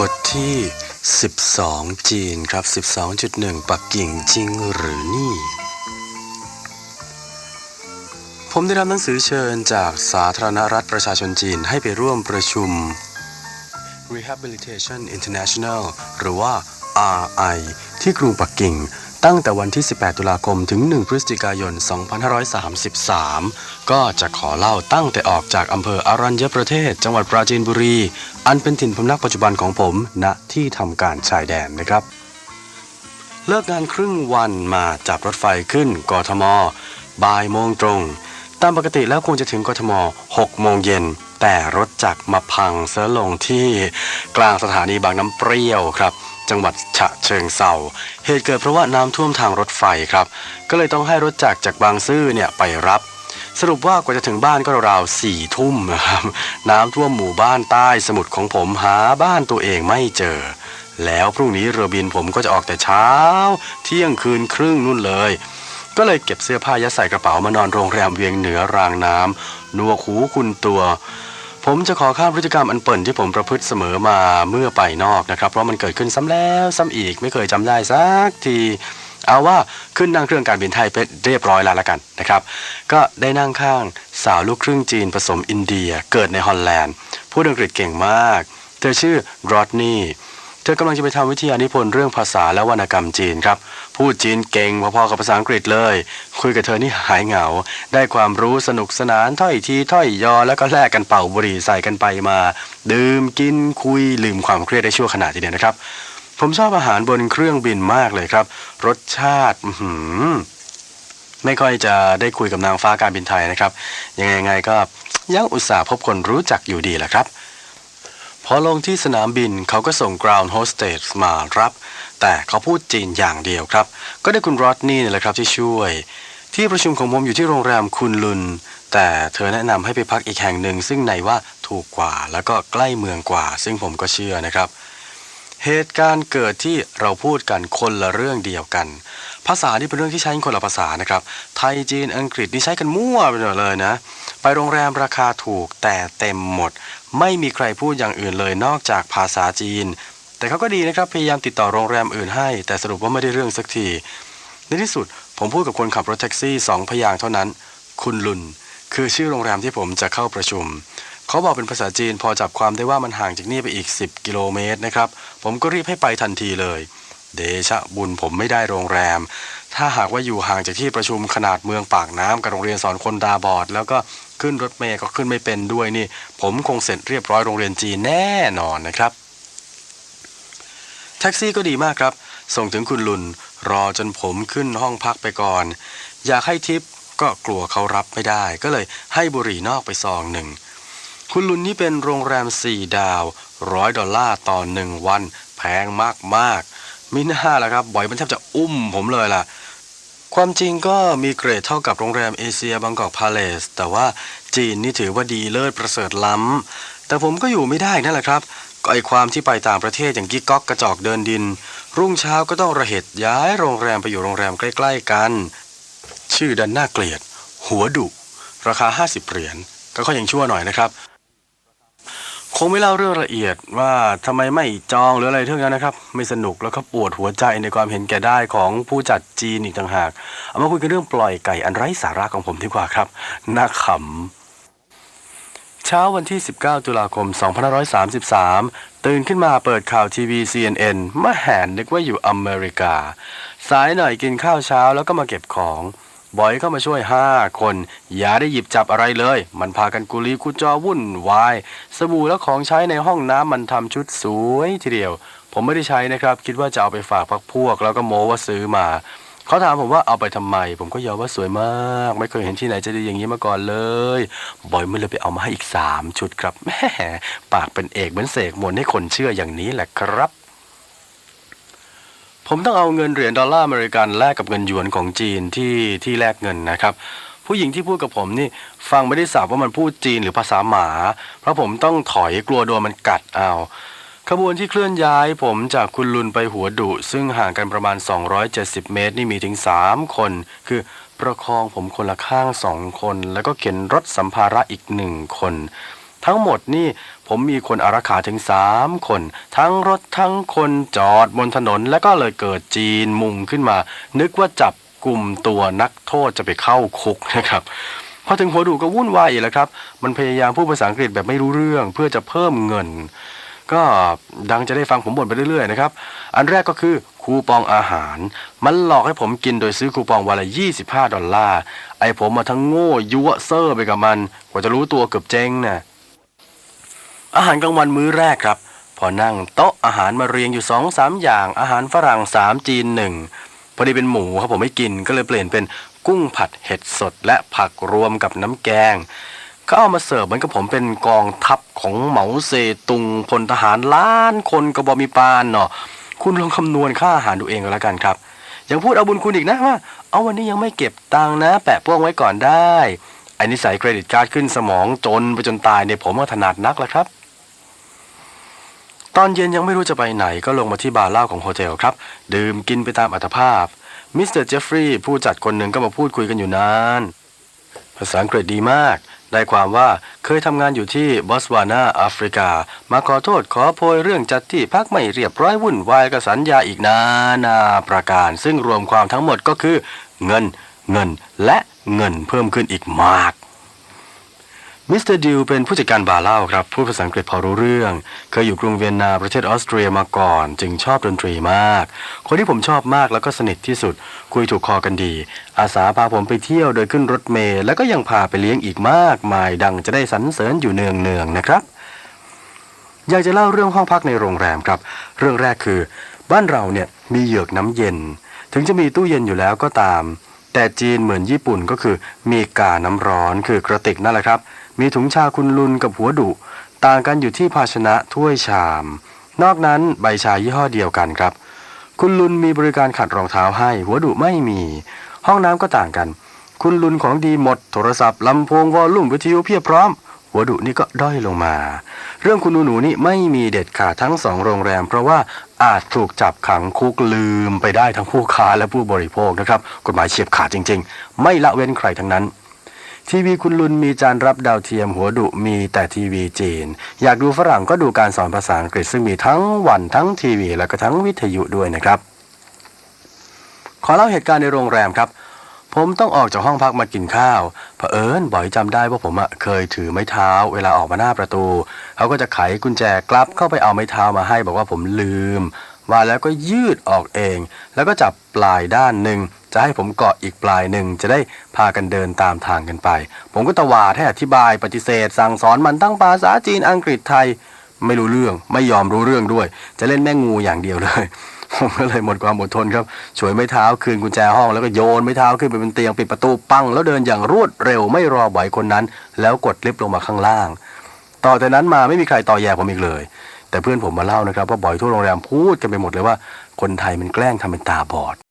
บทที่ 12 จีนครับ 12.1 ปักกิ่งจริงหรือนี่ ผมได้รับหนังสือเชิญจากสาธารณรัฐประชาชนจีนให้ไปร่วมประชุม Rehabilitation International หรือว่า RI ที่กรุงปักกิ่ง ตั้งแต่วันที่ 18 ตุลาคมถึง 1 พฤศจิกายน 2533 ก็จะขอเล่าตั้งแต่ออกจากอำเภออรัญญประเทศ จังหวัดปราจีนบุรี อันเป็นถิ่นพำนักปัจจุบันของผมณที่ทำการชายแดนนะครับ เลิกงานครึ่งวันมาจับรถไฟขึ้นกทมบ่ายโมงตรง ตามปกติแล้วควรจะถึงกทม 6 โมงเย็น แต่รถจักรมาพังเสียลงที่กลางสถานีบางน้ำเปรี้ยวครับ จังหวัดฉะเชิงเซาเหตุเกิดเพราะว่าน้ำท่วมทางรถไฟครับ ก็เลยต้องให้รถจักรจากบางซื่อเนี่ยไปรับ สรุปว่ากว่าจะถึงบ้านก็ราวๆสี่ทุ่มนะครับ น้ำท่วมหมู่บ้านใต้สมุทรของผมหาบ้านตัวเองไม่เจอ แล้วพรุ่งนี้เรือบินผมก็จะออกแต่เช้า เที่ยงคืนครึ่งนู่นเลยก็เลยเก็บเสื้อผ้ายัดใส่กระเป๋ามานอนโรงแรมเวียงเหนือรางน้ำนัวขูคุณตัว ผมจะขอข้ามพฤติกรรมอันเปิ่นที่ผมประพฤติเสมอมาเมื่อไปนอกนะครับ เพราะมันเกิดขึ้นซ้ำแล้วซ้ำอีกไม่เคยจำได้สักทีเอาว่าขึ้นนั่งเครื่องการบินไทยเป็นเรียบร้อยแล้วละกันนะครับ ก็ได้นั่งข้างสาวลูกครึ่งจีนผสมอินเดีย เกิดในฮอลแลนด์พูดอังกฤษเก่งมาก เธอชื่อรอดนี่ เธอกำลังจะไปทำวิทยานิพนธ์เรื่องภาษาและวรรณกรรมจีนครับ พูดจีนเก่งพอๆกับภาษาอังกฤษเลย คุยกับเธอนี่หายเหงา ได้ความรู้สนุกสนานถ้อยทีถ้อยยอ แล้วก็แลกกันเป่าบุหรี่ใส่กันไปมา ดื่มกินคุยลืมความเครียดได้ชั่วขณะทีเดียวนะครับ ผมชอบอาหารบนเครื่องบินมากเลยครับ รสชาติหือไม่ค่อยจะได้คุยกับนางฟ้าการบินไทยนะครับ ยังไงยังไงก็ยังอุตส่าห์พบคนรู้จักอยู่ดีแหละครับ พอลงที่สนามบินเขาก็ส่ง ground hostess มารับ แต่เขาพูดจีนอย่างเดียวครับ ก็ได้คุณรอดนี่นี่แหละครับที่ช่วย ที่ประชุมของผมอยู่ที่โรงแรมคุณลุน แต่เธอแนะนำให้ไปพักอีกแห่งหนึ่งซึ่งในว่าถูกกว่าแล้วก็ใกล้เมืองกว่า ซึ่งผมก็เชื่อนะครับ เหตุการณ์เกิดที่เราพูดกันคนละเรื่องเดียวกัน ภาษานี่เป็นเรื่องที่ใช้คนละภาษานะครับ ไทยจีนอังกฤษนี่ใช้กันมั่วไปหมดเลยนะ ไปโรงแรมราคาถูกแต่เต็มหมด ไม่มีใครพูดอย่างอื่นเลยนอกจากภาษาจีน แต่เขาก็ดีนะครับพยายามติดต่อโรงแรมอื่นให้ แต่สรุปว่าไม่ได้เรื่องสักทีในที่สุดผมพูดกับคนขับรถแท็กซี่สองพยางค์เท่านั้น คุณลุน คือชื่อโรงแรมที่ผมจะเข้าประชุม เขาบอกเป็นภาษาจีนพอจับความได้ว่ามันห่างจากนี่ไปอีก 10 กิโลเมตรนะครับ ผมก็รีบให้ไปทันทีเลย เดชะบุญผมไม่ได้โรงแรม ถ้าหากว่าอยู่ห่างจากที่ประชุมขนาดเมืองปากน้ำกับโรงเรียนสอนคนตาบอด แล้วก็ขึ้นรถเมล์ก็ขึ้นไม่เป็นด้วยนี่ ผมคงเสร็จเรียบร้อยโรงเรียนจีนแน่นอนนะครับ แท็กซี่ก็ดีมากครับ ส่งถึงคุณลุนรอจนผมขึ้นห้องพักไปก่อน อยากให้ทิปก็กลัวเขารับไม่ได้ ก็เลยให้บุหรี่นอกไปซองหนึ่ง คุณลุนนี่เป็นโรงแรม4ดาวร้อยดอลลาร์ต่อหนึ่งวัน แพงมากๆมิน่าละครับบ่อยมันแทบจะอุ้มผมเลยล่ะ ความจริงก็มีเกรดเท่ากับโรงแรมเอเชียบางกอกพาเลส แต่ว่าจีนนี่ถือว่าดีเลิศประเสริฐล้ำ แต่ผมก็อยู่ไม่ได้นั่นแหละครับก็ไอความที่ไปต่างประเทศอย่างกิ๊กก๊อกกระจอกเดินดิน รุ่งเช้าก็ต้องระเหตุย้ายโรงแรมไปอยู่โรงแรมใกล้ ๆ กัน ชื่อดันน่าเกลียด หัวดุ ราคา 50 เหรียญก็ค่อยยังชั่วหน่อยนะครับ คงไม่เล่าเรื่องละเอียดว่าทำไมไม่จองหรืออะไรเท่านั้นนะครับ ไม่สนุกแล้วก็ปวดหัวใจในความเห็นแก่ได้ของผู้จัดจีนอีกต่างหาก เอามาคุยกันเรื่องปล่อยไก่อันไร้สาระของผมดีกว่าครับน่าขำเช้าวันที่ 19 ตุลาคม 2533 ตื่นขึ้นมาเปิดข่าวทีวี CNN มาแหนนึกว่าอยู่อเมริกา สายหน่อยกินข้าวเช้าแล้วก็มาเก็บของ บอยเข้ามาช่วย5คน อย่าได้หยิบจับอะไรเลย มันพากันกุลีกุจอวุ่นวาย สบู่และของใช้ในห้องน้ำมันทำชุดสวยทีเดียว ผมไม่ได้ใช้นะครับ คิดว่าจะเอาไปฝากพักพวก แล้วก็โมว่าซื้อมาเขาถามผมว่าเอาไปทำไม ผมก็ยอมว่าสวยมาก ไม่เคยเห็นที่ไหนจะดีอย่างนี้มาก่อนเลย บอยมันเลยไปเอามาให้อีก 3 ชุดครับแหมปากเป็นเอกเหมือนเสกมนให้คนเชื่ออย่างนี้แหละครับ ผมต้องเอาเงินเหรียญดอลลาร์อเมริกันแลกกับเงินหยวนของจีนที่ที่แลกเงินนะครับ ผู้หญิงที่พูดกับผมนี่ฟังไม่ได้สับว่ามันพูดจีนหรือภาษาหมา เพราะผมต้องถอยกลัวโดนมันกัดเอาขบวนที่เคลื่อนย้ายผมจากคุณลุนไปหัวดุ ซึ่งห่างกันประมาณ 270 เมตร นี่มีถึง 3 คน คือประคองผมคนละข้างสองคน แล้วก็เข็นรถสัมภาระอีกหนึ่งคน ทั้งหมดนี่ผมมีคนอารักขาถึงสามคน ทั้งรถทั้งคนจอดบนถนน แล้วก็เลยเกิดจีนมุงขึ้นมา นึกว่าจับกลุ่มตัวนักโทษจะไปเข้าคุกนะครับพอถึงหัวดูก็วุ่นวายอีกแล้วครับ มันพยายามพูดภาษาอังกฤษแบบไม่รู้เรื่องเพื่อจะเพิ่มเงิน ก็ดังจะได้ฟังผมบ่นไปเรื่อยๆนะครับ อันแรกก็คือคูปองอาหาร มันหลอกให้ผมกินโดยซื้อคูปองวันละ25 ดอลลาร์ ไอ้ผมมาทั้งโง่ยั่วเซอร์ไปกับมัน กว่าจะรู้ตัวเกือบเจ๊งนะ อาหารกลางวันมื้อแรกครับ พอนั่งโต๊ะอาหารมาเรียงอยู่สองสามอย่าง อาหารฝรั่งสามจีนหนึ่งพอดีเป็นหมูครับผมไม่กินก็เลยเปลี่ยนเป็นกุ้งผัดเห็ดสดและผักรวมกับน้ำแกงเขาเอามาเสิร์ฟเหมือนกับผมเป็นกองทัพของเหมาเซตุงพลทหารล้านคนกระบอมีปานเนาะคุณลองคำนวณค่าอาหารดูเองก็แล้วกันครับยังพูดเอาบุญคุณอีกนะว่า เอาวันนี้ยังไม่เก็บตังค์นะ แปะโป้งไว้ก่อนได้อ้นิสัยเครดิตการ์ดขึ้นสมองจนไปจนตายเนี่ยผมว่าถนัดนักแล้วครับ ตอนเย็นยังไม่รู้จะไปไหนก็ลงมาที่บาร์เหล้าของโฮเทลครับ ดื่มกินไปตามอัตภาพมิสเตอร์เจฟฟรีย์ผู้จัดคนหนึ่งก็มาพูดคุยกันอยู่นาน ภาษาอังกฤษดีมาก ได้ความว่าเคยทำงานอยู่ที่บอสวานาแอฟริกา มาขอโทษขอโพยเรื่องจัดที่พักไม่เรียบร้อยวุ่นวายกับสัญญาอีกนานาประการ ซึ่งรวมความทั้งหมดก็คือ เงิน เงินและเงินเพิ่มขึ้นอีกมาก มิสเตอร์ดิวเป็นผู้จัดการบาร์เหล้าครับพูดภาษาอังกฤษพอรู้เรื่อง เคยอยู่กรุงเวียนนาประเทศออสเตรียมาก่อน จึงชอบดนตรีมาก คนที่ผมชอบมากแล้วก็สนิทที่สุด คุยถูกคอกันดี อาสาพาผมไปเที่ยวโดยขึ้นรถเมล์แล้วก็ยังพาไปเลี้ยงอีกมากมายดังจะได้สรรเสริญอยู่เนืองเนืองนะครับ อยากจะเล่าเรื่องห้องพักในโรงแรมครับ เรื่องแรกคือ บ้านเราเนี่ยมีเหยือกน้ำเย็น ถึงจะมีตู้เย็นอยู่แล้วก็ตาม แต่จีนเหมือนญี่ปุ่นก็คือมีกาน้ำร้อนคือกระติกนั่นแหละครับ มีถุงชาคุณลุนกับหัวดุ ต่างกันอยู่ที่ภาชนะถ้วยชาม นอกนั้นใบชายี่ห้อเดียวกันครับ คุณลุนมีบริการขัดรองเท้าให้ หัวดุไม่มี ห้องน้ำก็ต่างกัน คุณลุนของดีหมด โทรศัพท์ลำโพงวอลลุ่มวิทยุเพียบพร้อม หัวดุนี่ก็ด้อยลงมา เรื่องคุณหนูหนูนี่ไม่มีเด็ดขาดทั้งสองโรงแรม เพราะว่าอาจถูกจับขังคุกลืมไปได้ทั้งผู้ค้าและผู้บริโภคนะครับ กฎหมายเฉียบขาดจริง ๆ ไม่ละเว้นใครทั้งนั้น ทีวีคุณลุนมีจานรับดาวเทียมหัวดุมีแต่ทีวีจีน อยากดูฝรั่งก็ดูการสอนภาษาอังกฤษซึ่งมีทั้งวันทั้งทีวี แล้วก็ทั้งวิทยุด้วยนะครับ ขอเล่าเหตุการณ์ในโรงแรมครับ ผมต้องออกจากห้องพักมากินข้าวเผอิญบ่อยจำได้ว่าผมอะเคยถือไม้เท้า เวลาออกมาหน้าประตูเขาก็จะไขกุญแจกลับเข้าไปเอาไม้เท้ามาให้ บอกว่าผมลืม ว่าแล้วก็ยืดออกเอง แล้วก็จับปลายด้านหนึ่งจะให้ผมเกาะอีกปลายหนึ่งจะได้พากันเดินตามทางกันไป ผมก็ตวาดให้อธิบายปฏิเสธ สั่งสอนมันทั้งภาษาจีนอังกฤษไทย ไม่รู้เรื่องไม่ยอมรู้เรื่องด้วย จะเล่นแม่งูอย่างเดียวเลยผมก็เลยหมดความอดทนครับฉวยไม้เท้าคืนกุญแจห้องแล้วก็โยนไม้เท้าขึ้นไปบนเตียงปิดประตูปังแล้วเดินอย่างรวดเร็วไม่รอบ่อยคนนั้น แล้วกดลิฟต์ลงมาข้างล่าง ต่อจากนั้นมาไม่มีใครต่อแย่ผมอีกเลย แต่เพื่อนผมมาเล่านะครับว่าบ่อยทั่วโรงแรมพูดกันไปหมดเลยว่าคนไทยมันแกล้งทำเป็นตาบอด